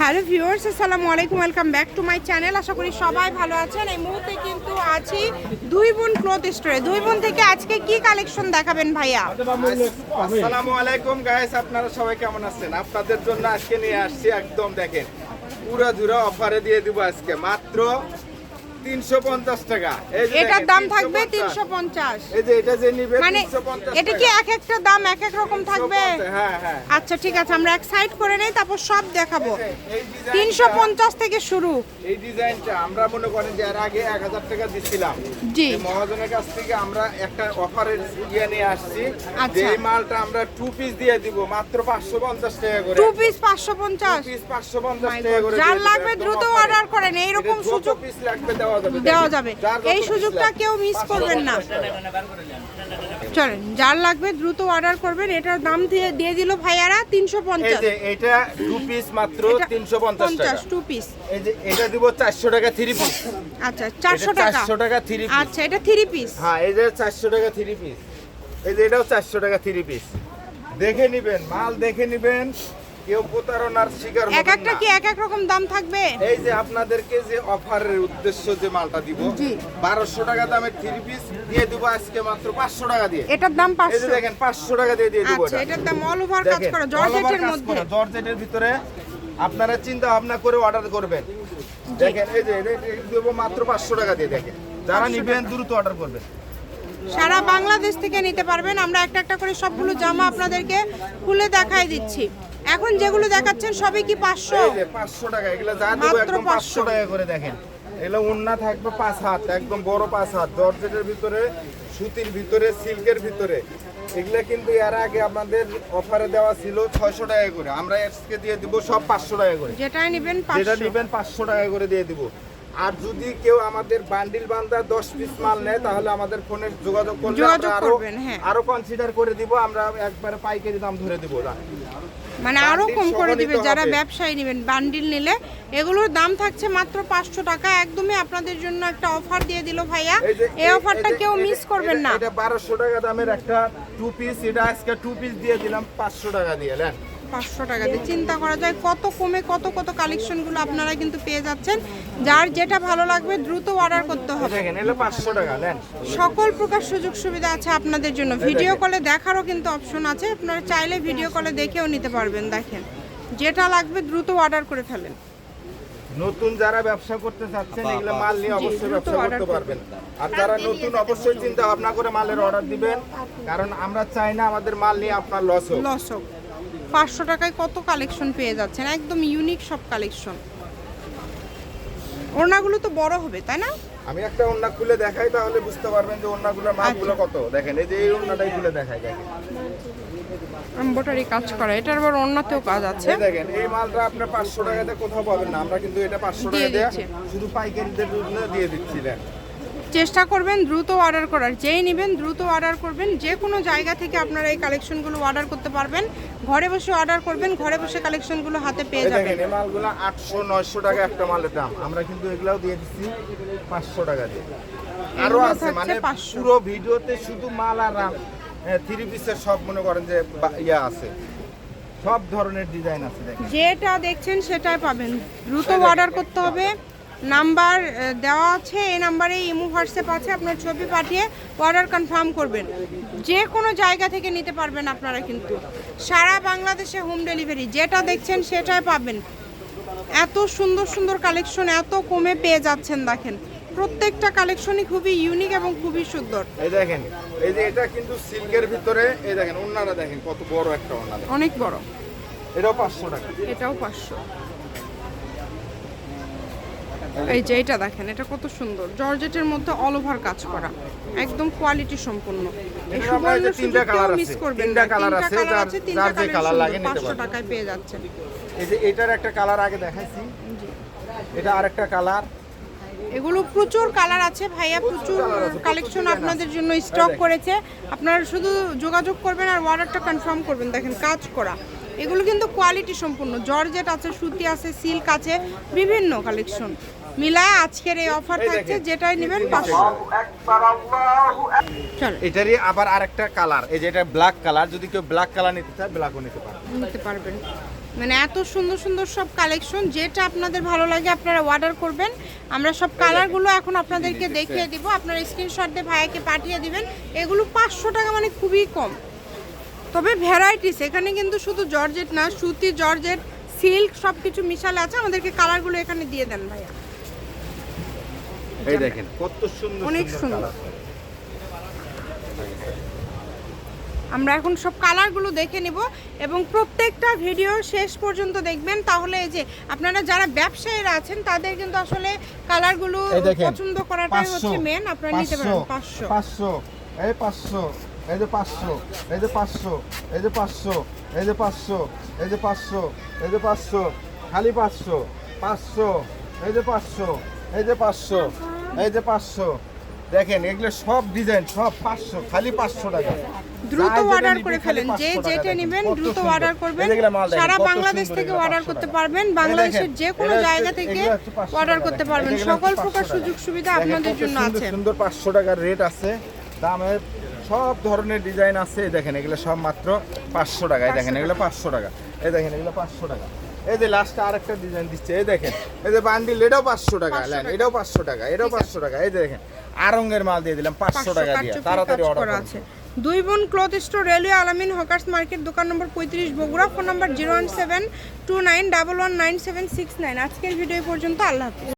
Hello viewers, আসসালামু আলাইকুম, welcome back to my channel. আশা করি সবাই ভালো আছেন। এই মুহূর্তে কিন্তু আছি দুই বোন ক্লথ স্টোরে। দুই বোন থেকে আজকে কি কালেকশন দেখাবেন ভাইয়া? আসসালামু আলাইকুম গাইস আপনারা সবাই কেমন আছেন? আপনাদের জন্য আজকে নিয়ে আসছি একদম দেখেন, পুরো ধুরা অফারে দিয়ে দিব আজকে। মাত্র 350 টাকা। এই যে এটার দাম থাকবে 350 এই যে এটা যে নিবে মানে 350 এটা কি এক একটা দাম এক এক রকম থাকবে? হ্যাঁ হ্যাঁ। আচ্ছা ঠিক আছে আমরা এক সাইড করে নেই তারপর সব দেখাবো। এই ডিজাইনটা- তিনশো পঞ্চাশ থেকে শুরু। এই ডিজাইনটা আমরা মনে করেন যে এর আগে 1000 টাকা দিছিলাম। জি। মহাজনের কাছ থেকে আমরা একটা অফারের ইয়ে নিয়ে আসছি। আচ্ছা। যে মালটা আমরা টু পিস দিয়ে দিব মাত্র 550 টাকা করে। টু পিস পাঁচশো পঞ্চাশ। পিস 550 টাকা করে যার লাগবে দ্রুত অর্ডার করেন এইরকম সুযোগ পিস লাগবে দেওয়া দেওয়া যাবে এই সুযোগটা কেউ মিস করবেন না। চলেন যার লাগবে দ্রুত অর্ডার করবেন। এটার দাম দিয়ে দিয়ে দিল ভাইয়ারা তিনশো পঞ্চাশ। এই পঞ্চাশ এটা টু পিস মাত্র 350 টাকা। টু পিস এই যে এটা দিব 400 টাকা থ্রি পিস আচ্ছা চারশো টাকা। 400 টাকা থ্রি পিস আচ্ছা এটা থ্রি পিস হ্যাঁ এই যে 400 টাকা থ্রি পিস এই যে এটাও 400 টাকা থ্রি পিস দেখে নিবেন মাল দেখে নিবেন। কেউ প্রতারণার শিকার এক একটা কি এক এক রকম দাম থাকবে? এই যে আপনাদেরকে যে অফারের উদ্দেশ্য যে মালটা দিব। বারোশো টাকা দামের থ্রি পিস দিয়ে দিব আজকে মাত্র পাঁচশো টাকা দিয়ে। এটার দাম এই যে পাঁচশো। দেখেন পাঁচশো টাকা দিয়ে দিয়ে দিব আচ্ছা এটার দাম অল ওভার কাজ করা জর্জেটের মধ্যে। জর্জেটের ভিতরে আপনারা চিন্তা ভাবনা করে অর্ডার করবেন। দেখেন এই যে দেবো মাত্র পাঁচশো টাকা দিয়ে দেখেন। যারা নিবেন দ্রুত অর্ডার করবেন। সারা বাংলাদেশ থেকে নিতে পারবেন আমরা একটা একটা করে সবগুলো জামা আপনাদেরকে খুলে দেখাই দিচ্ছি। এখন যেগুলো দেখাচ্ছেন সবই কি পাঁচশো? পাঁচশো টাকা এগুলো যা দেবো একদম 500 পাঁচশো। টাকা করে দেখেন। এগুলো উন্না থাকবে পাঁচ হাত একদম বড় পাঁচ হাত। জর্জেটের ভিতরে সুতির ভিতরে সিল্কের ভিতরে। এগুলো কিন্তু এর আগে আমাদের অফারে দেওয়া ছিল ছয়শো টাকা করে। আমরা আজকে দিয়ে দিব সব পাঁচশো টাকা করে। যেটাই নেবেন যেটা নেবেন পাঁচশো টাকা করে দিয়ে দিব। আর যদি কেউ আমাদের বান্ডিল বান্দা দশ পিস মাল নেয় তাহলে আমাদের ফোনে যোগাযোগ করলে আরও করবেন, হ্যাঁ। আরও কনসিডার করে দিব। আমরা একবারে পাইকারি দাম ধরে দিব। মানে আরও কম করে দিবে যারা। ব্যবসায়ী নেবেন বান্ডিল নিলে এগুলোর দাম থাকছে মাত্র পাঁচশো টাকা। একদমই আপনাদের জন্য একটা অফার দিয়ে দিল ভাইয়া। এই অফারটা কেউ মিস করবেন না। এটা বারোশো টাকা দামের একটা টু পিস এটা আজকে টু পিস দিয়ে দিলাম পাঁচশো টাকা দিয়ে নেন পাঁচশো টাকা দিয়ে। চিন্তা করা যায় কত কমে কত কত কালেকশনগুলো আপনারা কিন্তু পেয়ে যাচ্ছেন। যার যেটা ভালো লাগবে দ্রুত অর্ডার করতে হবে। দেখেন এলো পাঁচশো টাকা নেন সকল প্রকার সুযোগ সুবিধা আছে আপনাদের জন্য। ভিডিও কলে দেখারও কিন্তু অপশন আছে। আপনারা চাইলে ভিডিও কলে দেখেও নিতে পারবেন দেখেন। যেটা লাগবে দ্রুত অর্ডার করে ফেলেন। নতুন যারা ব্যবসা করতে চাচ্ছেন এগুলো মাল নিয়ে অবশ্যই ব্যবসা করতে পারবেন। আর যারা নতুন অবশ্যই চিন্তা ভাবনা করে মালের অর্ডার দিবেন। কারণ আমরা চাই না আমাদের মাল নিয়ে আপনার লস হোক। লস হোক। পাঁচশো টাকায় কত কালেকশন পেয়ে যাচ্ছেন? একদম ইউনিক সব কালেকশন। ওড়নাগুলো তো বড় হবে তাই না? আমি একটা ওন্না খুলে দেখাই তাহলে বুঝতে পারবেন যে ওন্নাগুলোর মাপগুলো আচ্ছা। কত। দেখেন এই যে এই ওন্নাটাই খুলে দেখাই দেখেন। এম্বোটারি কাজ করা এটার আবার ওড়নাতেও কাজ আছে। দেখেন এই মালটা আপনার পাঁচশো টাকাতে কোথাও পাবেন না। আমরা কিন্তু এটা পাঁচশো দিয়ে টাকা দিয়ে শুধু পাইকারিদের জন্য দিয়ে দিচ্ছিলেন চেষ্টা করবেন দ্রুত অর্ডার করার। যেই নেবেন দ্রুত অর্ডার করবেন। যে কোনো জায়গা থেকে আপনারা এই কালেকশনগুলো অর্ডার করতে পারবেন। ঘরে বসে অর্ডার করবেন ঘরে বসে কালেকশনগুলো হাতে পেয়ে যাবেন। এই মালগুলো আটশো নয়শো টাকা একটা মালের দাম। আমরা কিন্তু এগুলাও দিয়ে দিচ্ছি পাঁচশো টাকা দিয়ে। আরও আছে মানে 500 পুরো ভিডিওতে শুধু মাল আর থ্রি পিসের সব মনে করেন যে ইয়া আছে। সব ধরনের ডিজাইন আছে দেখেন। যেটা দেখছেন সেটাই পাবেন। দ্রুত অর্ডার করতে হবে। নাম্বার দেওয়া আছে এই নাম্বারে ইমো হোয়াটসঅ্যাপ আছে আপনার ছবি পাঠিয়ে অর্ডার কনফার্ম করবেন। যে কোনো জায়গা থেকে নিতে পারবেন আপনারা কিন্তু। সারা বাংলাদেশে হোম ডেলিভারি যেটা দেখছেন সেটাই পাবেন। এত সুন্দর সুন্দর কালেকশন এত কমে পেয়ে যাচ্ছেন দেখেন। প্রত্যেকটা কালেকশনই খুবই ইউনিক এবং খুবই সুন্দর। এই দেখেন এই যে এটা কিন্তু সিল্কের ভিতরে এই দেখেন ওন্নাটা দেখেন কত বড় একটা ওন্না অনেক বড়। এটাও পাঁচশো টাকা। এটাও পাঁচশো। এই যে এটা দেখেন এটা কত সুন্দর। জর্জেটের মধ্যে অল ওভার কাজ করা। একদম কোয়ালিটি সম্পূর্ণ। এই সুবর্ণ তিনটা মিস আছে, তিনটা তিনটা আছে, যার- যার যে colour লাগে নিতে 500 পারবেন। টাকায় পেয়ে যাচ্ছেন। এই যে এটার একটা কালার আগে দেখাইছি। এটা আরেকটা কালার এগুলো প্রচুর কালার আছে ভাইয়া প্রচুর কালেকশন আপনাদের জন্য স্টক করেছে। আপনারা শুধু যোগাযোগ করবেন আর অর্ডারটা কনফার্ম করবেন। দেখেন কাজ করা। এগুলো কিন্তু কোয়ালিটি সম্পূর্ণ। জর্জেট আছে সুতি আছে সিল্ক আছে বিভিন্ন কালেকশন মিলায় আজকের এই অফার থাকছে যেটাই নেবেন পাঁচশো। এটারই আবার আরেকটা কালার এই যে এটা ব্ল্যাক কালার যদি কেউ ব্ল্যাক কালার নিতে চায় ব্ল্যাকও নিতে পারে নিতে পারবেন। মানে এত সুন্দর সুন্দর সব কালেকশন যেটা আপনাদের ভালো লাগে আপনারা অর্ডার করবেন। আমরা সব কালারগুলো এখন আপনাদেরকে দেখিয়ে দিব। আপনারা স্ক্রিনশট দিয়ে ভাইয়াকে পাঠিয়ে দিবেন। এগুলো পাঁচশো টাকা মানে খুবই কম। তবে ভ্যারাইটিস এখানে কিন্তু শুধু জর্জেট না সুতি জর্জেট সিল্ক সব কিছু মিশালে আছে। আমাদেরকে কালারগুলো এখানে দিয়ে দেন ভাইয়া। এই দেখেন। কত সুন্দর অনেক সুন্দর। আমরা এখন সব কালারগুলো দেখে নিব এবং প্রত্যেকটা ভিডিও শেষ পর্যন্ত দেখবেন। তাহলে এই যে আপনারা যারা ব্যবসায়ীরা আছেন তাদের কিন্তু আসলে কালারগুলো পছন্দ করাটাই হচ্ছে মেন আপনারা নিতে পারেন পাঁচশো। পাঁচশো এই পাঁচশো এই যে পাঁচশো এই যে পাঁচশো এই যে পাঁচশো এই যে পাঁচশো এই যে পাঁচশো এই যে পাঁচশো খালি পাঁচশো পাঁচশো এই যে পাঁচশো এই যে পাঁচশো। এই যে পাঁচশো। দেখেন এগুলো সব ডিজাইন সব পাঁচশো খালি পাঁচশো টাকা। দ্রুত অর্ডার করে ফেলেন। যে যেটা নেবেন দ্রুত অর্ডার করবেন। সারা বাংলাদেশ থেকে অর্ডার করতে পারবেন বাংলাদেশের যে কোনো জায়গা থেকে এগুলো হচ্ছে 500 অর্ডার করতে পারবেন। সকল প্রকার সুযোগ সুবিধা আপনাদের জন্য আছে। সুন্দর পাঁচশো টাকার রেট আছে। দামের সব ধরনের ডিজাইন আছে। দেখেন এগুলো সব মাত্র পাঁচশো টাকা দেখেন এগুলো পাঁচশো টাকা। এই দেখেন এগুলো পাঁচশো টাকা। এই যে লাস্টে আরেকটা ডিজাইন দিচ্ছে এই দেখেন এই যে বান্ডিল এটাও পাঁচশো টাকা 500 এটাও পাঁচশো টাকা এটাও পাঁচশো টাকা এই যে দেখেন আরঙ্গের মাল দিয়ে দিলাম পাঁচশো টাকা দিয়ে তাড়াতাড়ি অর্ডার আছে। দুই বোন cloth store railway Alamin hawkers market দোকান নম্বর পঁয়ত্রিশ Bogura phone number zero one seven two nine double one nine seven six nine আজকের ভিডিও পর্যন্ত আল্লাহ হাফিজ।